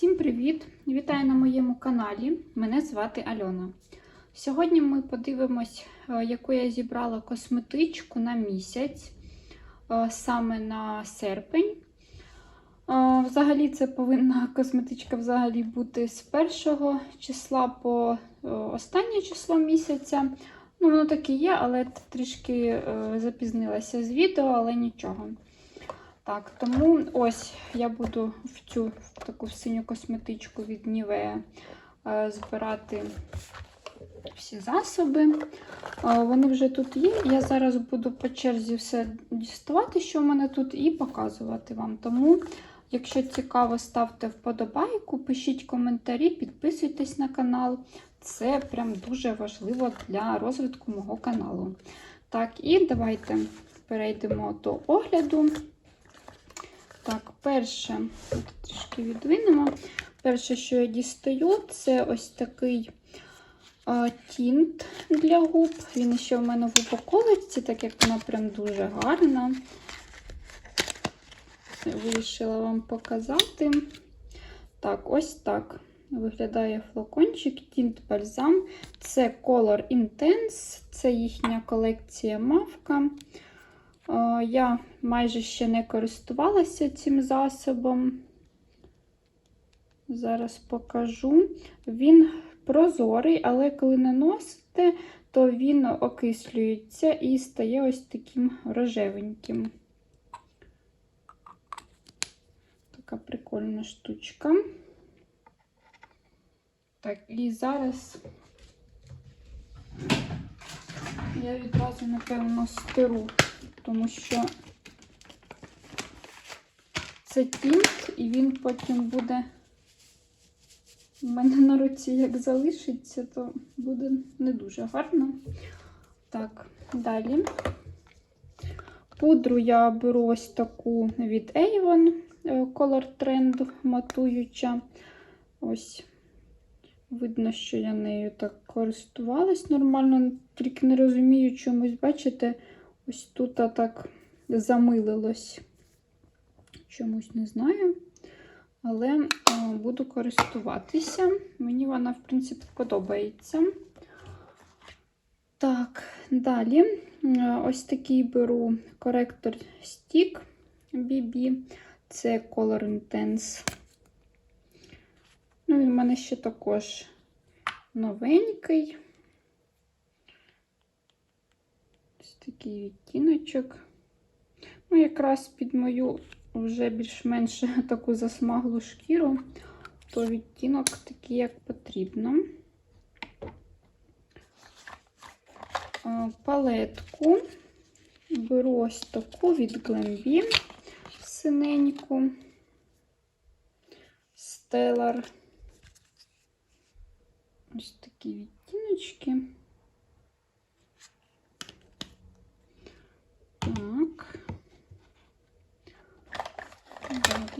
Всім привіт! Вітаю на моєму каналі. Мене звати Альона. Сьогодні ми подивимось, е, яку я зібрала косметичку на місяць, е, саме на серпень. Е, Взагалі, це повинна косметичка взагалі бути з першого числа по останнє число місяця. Ну, воно так і є, але трішки запізнилася з відео, але нічого. Так, тому ось я буду в цю в таку синю косметичку від Nivea е, збирати всі засоби. Е, Вони вже тут є. Я зараз буду по черзі все діставати, що в мене тут, і показувати вам. Тому, якщо цікаво, ставте вподобайку, пишіть коментарі, підписуйтесь на канал. Це прям дуже важливо для розвитку мого каналу. Так, і давайте перейдемо до огляду. Так, перше, трішки відвинемо. Перше, що я дістаю, це ось такий а, тінт для губ. Він ще в мене в упаковці, так як вона прям дуже гарна. Вирішила вам показати. Так, ось так виглядає флакончик, тінт бальзам. Це Color Intense, це їхня колекція мавка. Я майже ще не користувалася цим засобом. Зараз покажу. Він прозорий, але коли наносите, то він окислюється і стає ось таким рожевеньким. Така прикольна штучка. Так, і зараз я відразу, напевно, стиру тому що це тінт, і він потім буде у мене на руці як залишиться, то буде не дуже гарно. Так, далі. Пудру я беру ось таку від Avon Color Trend матуюча. Ось, видно, що я нею так користувалась нормально, тільки не розумію чомусь, бачите, Ось тут так замилилось. Чомусь не знаю. Але буду користуватися. Мені вона, в принципі, подобається. Так, далі ось такий беру коректор Stick BB. Це Color Intense. Ну, він в мене ще також новенький. Такий відтіночок. Ну, якраз під мою вже більш-менш таку засмаглу шкіру, то відтінок такий, як потрібно. Палетку беру ось таку від Glambi синеньку, Stellar. Ось такі відтіночки. Так.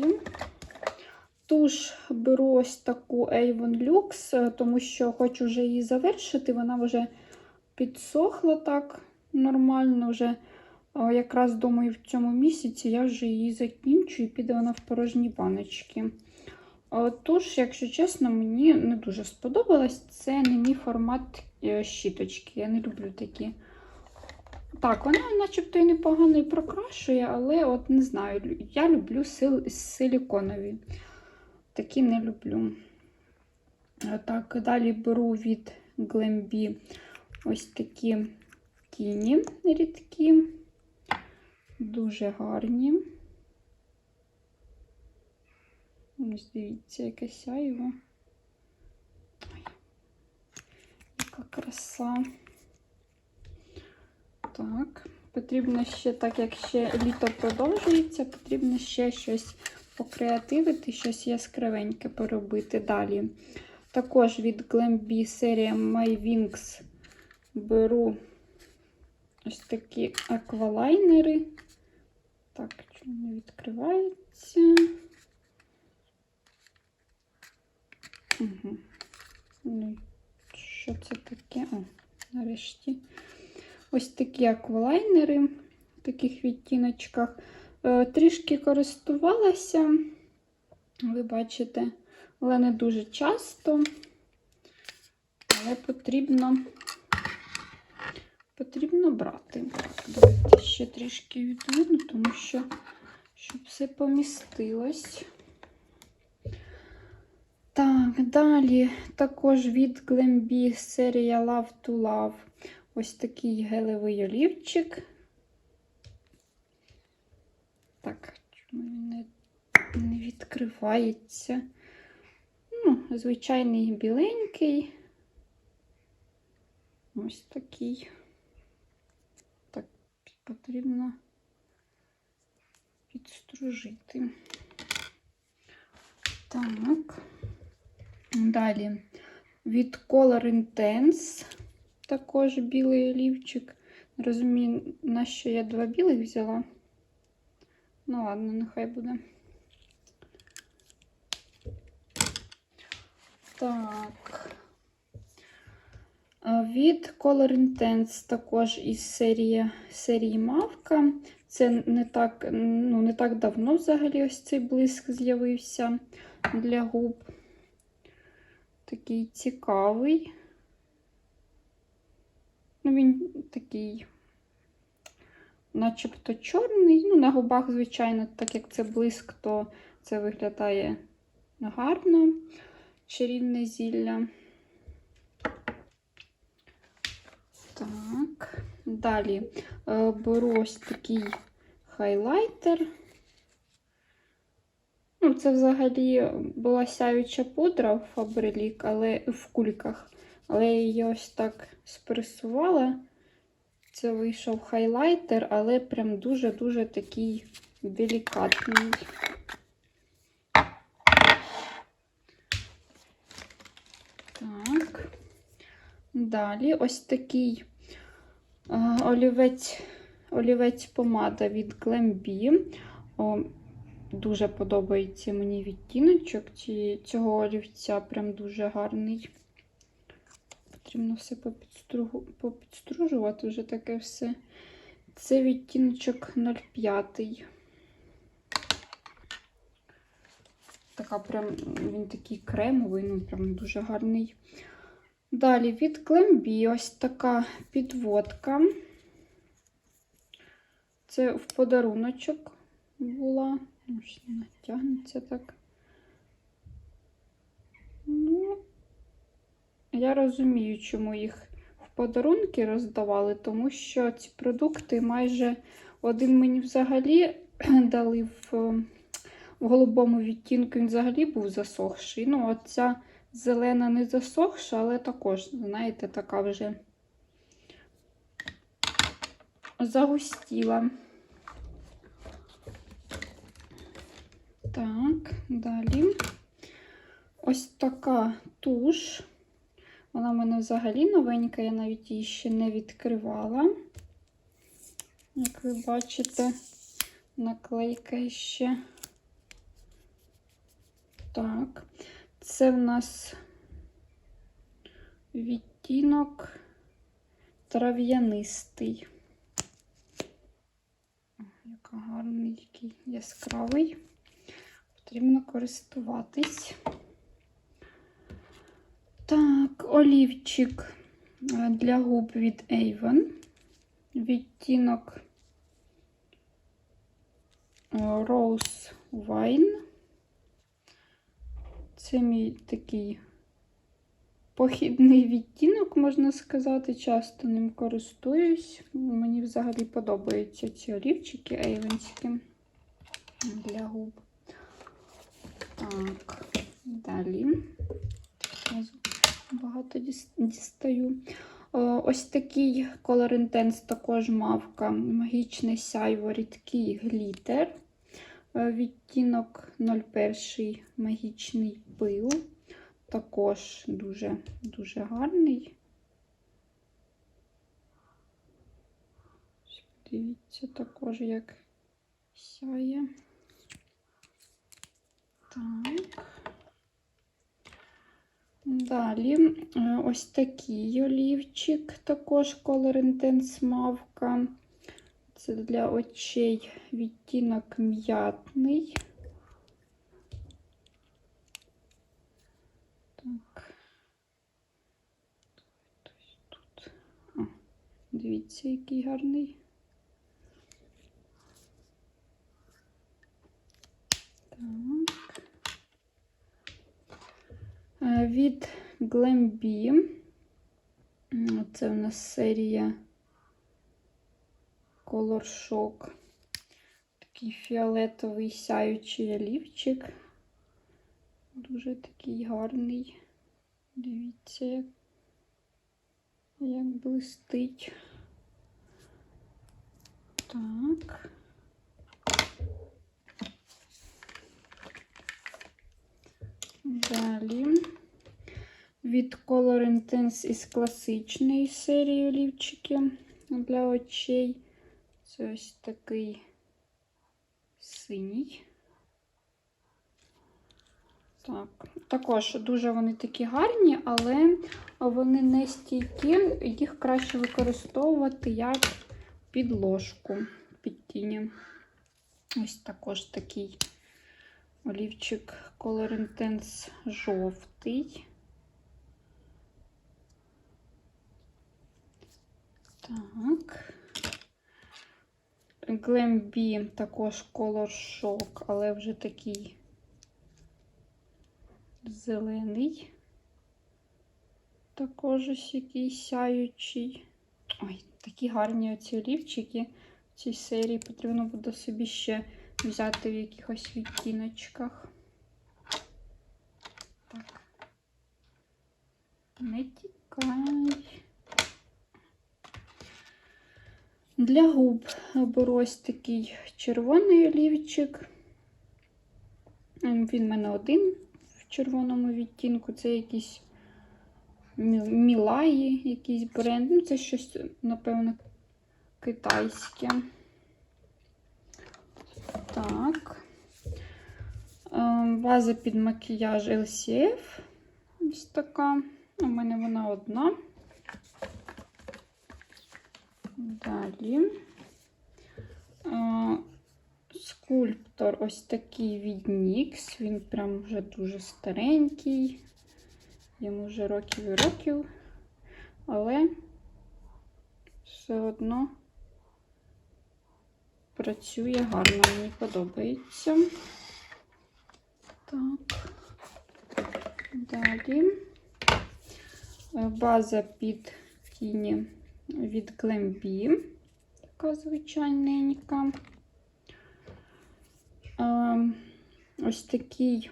Далі. Туш беру ось таку Avon Lux, тому що хочу вже її завершити. Вона вже підсохла так нормально. вже. Якраз думаю, в цьому місяці я вже її закінчу і піде вона в порожні баночки. Туш, якщо чесно, мені не дуже сподобалось. Це не мій формат е, щіточки. Я не люблю такі. Так, вона начебто і непогано і прокрашує, але от не знаю, я люблю сил, силіконові. Такі не люблю. Так, далі беру від Glambi ось такі тіні рідкі, дуже гарні. Ось дивіться, яке сяйво. Яка краса. Потрібно ще, так як ще літо продовжується, потрібно ще щось покреативити, щось яскравеньке поробити далі. Також від Glambi серія My Wings беру ось такі аквалайнери. Так, чому не відкривається? Угу. Ну, що це таке? О, нарешті. Ось такі аквалайнери в таких відтіночках. Е, трішки користувалася, ви бачите, але не дуже часто. Але потрібно, потрібно брати. Давайте ще трішки відвину, тому що, щоб все помістилось. Так, далі також від Glambi серія Love to Love. Ось такий гелевий олівчик. Так, чому він не, не відкривається? Ну, звичайний біленький. Ось такий. Так, потрібно підстружити. Так. Далі від Color Intense також білий олівчик. Не розумію, на що я два білих взяла. Ну, ладно, нехай буде. Так. Від Color Intense також із серії серії Мавка. Це не так, ну, не так давно взагалі ось цей блиск з'явився для губ. Такий цікавий. Ну, він такий, начебто чорний. Ну, на губах, звичайно, так як це блиск, то це виглядає гарно. Чарівне зілля. Так, далі е, беру ось такий хайлайтер. Ну, це взагалі була сяюча пудра в Фабрилік, але в кульках. Але я її ось так спресувала. Це вийшов хайлайтер, але прям дуже-дуже такий делікатний. Так. Далі ось такий олівець, олівець помада від Glambi. О, Дуже подобається мені відтіночок цього олівця, прям дуже гарний. Потрібно все попідстру- попідстружувати вже таке все. Це відтіночок 05. Така прям, він такий кремовий, ну прям дуже гарний. Далі від Клембі ось така підводка. Це в подаруночок була. Натягнеться так. Ну, я розумію, чому їх в подарунки роздавали, тому що ці продукти майже один мені взагалі дали в, в голубому відтінку, він взагалі був засохший. Ну, оця зелена не засохша, але також, знаєте, така вже загустіла. Так, далі. Ось така туш. Вона в мене взагалі новенька, я навіть її ще не відкривала. Як ви бачите, наклейка ще. Так, це в нас відтінок трав'янистий. Яка гарний, який яскравий. Потрібно користуватись. Олівчик е, для губ від Avon. Відтінок е, Rose Wine. Це мій такий похідний відтінок, можна сказати. Часто ним користуюсь. Мені взагалі подобаються ці олівчики ейвенські для губ. Так, далі. Багато дістаю. Ось такий Color Intense також мавка. Магічне сяйво, рідкий глітер. Е, Відтінок 01 магічний пил. Також дуже, дуже гарний. Дивіться також, як сяє. Так. Далі е, ось такий олівчик, також Color Intense мавка. Це для очей відтінок м'ятний. Так. Дивіться, який гарний. Так. Е, Від Glambi. Це у нас серія Color Shock. Такий фіолетовий сяючий олівчик. Дуже такий гарний. Дивіться, як, як блистить. Так. Далі. Від Color Intense із класичної серії олівчики для очей. Це ось такий синій. Так, також дуже вони такі гарні, але вони не стійкі, їх краще використовувати як підложку під тіні. Ось також такий олівчик Color Intense жовтий. Так. Glambi також Color Shock, але вже такий зелений. Також ось якийсь сяючий. Ой, такі гарні оці олівчики в цій серії. Потрібно буде собі ще взяти в якихось відтіночках. Так. Не тікай. Для губ беру ось такий червоний олівчик. Ем, Він в мене один в червоному відтінку. Це якийсь Мілаї, якийсь бренд. Ну, це щось, напевно, китайське. Так. Ем, База під макіяж LCF. Ось така. У мене вона одна. Далі. Е, Скульптор ось такий від NYX. Він прям вже дуже старенький. Йому вже років і років. Але все одно працює гарно, мені подобається. Так. Далі. Е, База під тіні від Glambi. Така звичайненька. Е, Ось такий.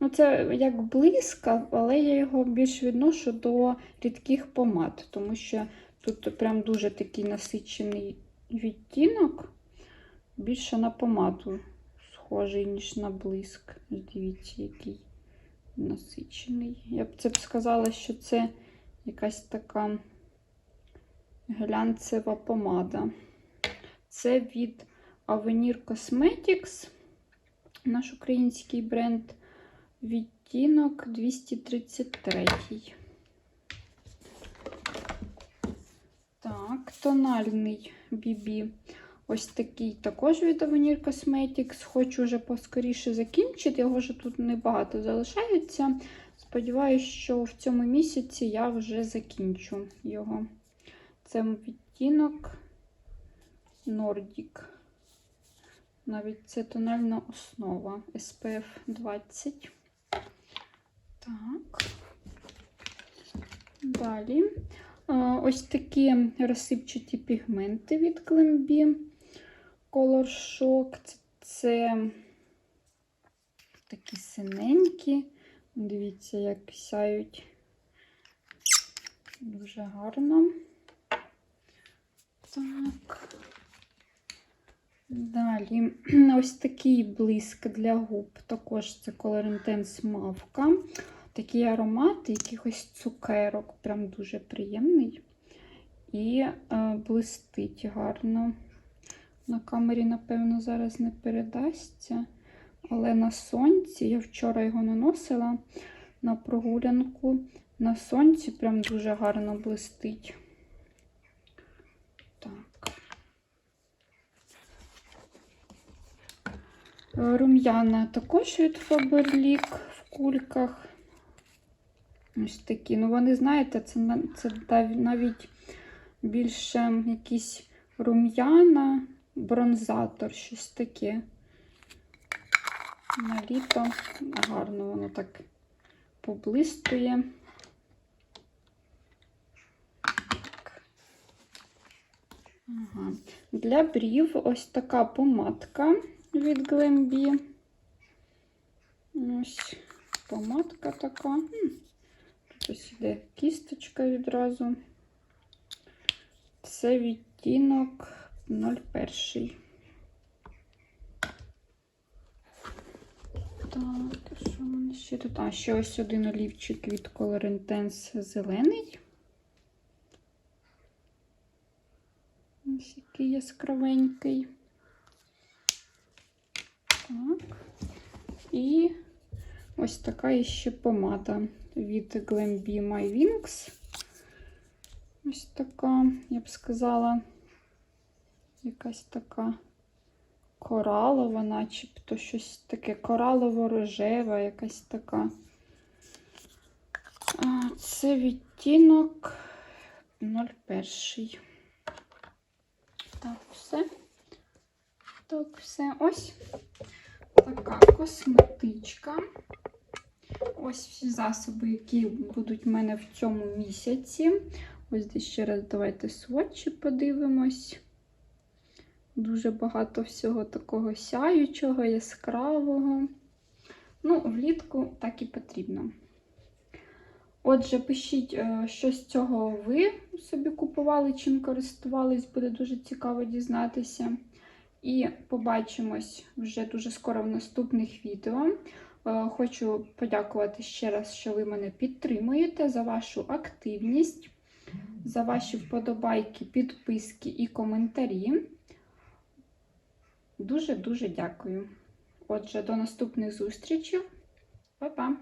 Ну, це як блискав, але я його більш відношу до рідких помад, тому що тут прям дуже такий насичений відтінок, більше на помаду схожий, ніж на блиск. Дивіться, який насичений. Я б це б сказала, що це якась така глянцева помада. Це від Avenir Cosmetics, наш український бренд. Відтінок 233. Так, тональний BB. Ось такий також від Avenir Cosmetics. Хочу вже поскоріше закінчити, його вже тут небагато залишається. Сподіваюсь, що в цьому місяці я вже закінчу його. Це відтінок Nordic. Навіть це тональна основа SPF 20. Так. Далі. Ось такі розсипчаті пігменти від Glambi. Color Shock. Це, такі синенькі. Дивіться, як сяють дуже гарно. Так. Далі ось такий блиск для губ. Також це Color Intense мавка. Такий аромат якихось цукерок, прям дуже приємний. І е, блистить гарно. На камері, напевно, зараз не передасться. Але на сонці, я вчора його наносила на прогулянку. На сонці прям дуже гарно блистить. Так. Рум'яна також від Faberlic в кульках. Ось такі. Ну, вони, знаєте, це, це навіть більше якісь рум'яна, бронзатор, щось таке. На літо гарно воно так поблистує. Так. Ага. Для брів ось така помадка від Glambi. Ось помадка така. Тут ось іде кісточка відразу. Це відтінок 01. Так, що в мене ще тут? А, ще ось один олівчик від Color Intense зелений. Ось який яскравенький. Так. І ось така іще помада від Glambi My Wings. Ось така, я б сказала, якась така коралова, начебто щось таке коралово-рожева, якась така. Це відтінок 01. Так, все. Так, все. Ось така косметичка. Ось всі засоби, які будуть в мене в цьому місяці. Ось десь ще раз давайте сводчі подивимось. Дуже багато всього такого сяючого, яскравого. Ну, влітку так і потрібно. Отже, пишіть, е, що з цього ви собі купували, чим користувались, буде дуже цікаво дізнатися. І побачимось вже дуже скоро в наступних відео. Е, Хочу подякувати ще раз, що ви мене підтримуєте за вашу активність, за ваші вподобайки, підписки і коментарі. Дуже-дуже дякую. Отже, до наступних зустрічей. Па-па!